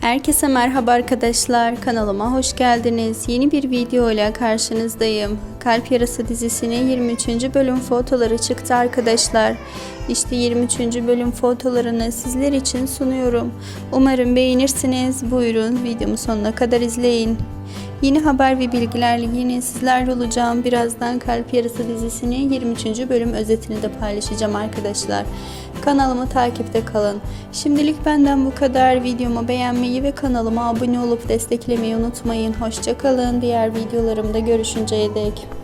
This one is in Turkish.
Herkese merhaba arkadaşlar. Kanalıma hoş geldiniz. Yeni bir video ile karşınızdayım. Kalp Yarası dizisinin 23. bölüm fotoları çıktı arkadaşlar. İşte 23. bölüm fotolarını sizler için sunuyorum. Umarım beğenirsiniz. Buyurun videomu sonuna kadar izleyin. Yeni haber ve bilgilerle yine sizlerle olacağım. Birazdan Kalp Yarası dizisinin 23. bölüm özetini de paylaşacağım arkadaşlar. Kanalımı takipte kalın. Şimdilik benden bu kadar. Videomu beğenmeyi ve kanalıma abone olup desteklemeyi unutmayın. Hoşçakalın. Diğer videolarımda görüşünceye dek.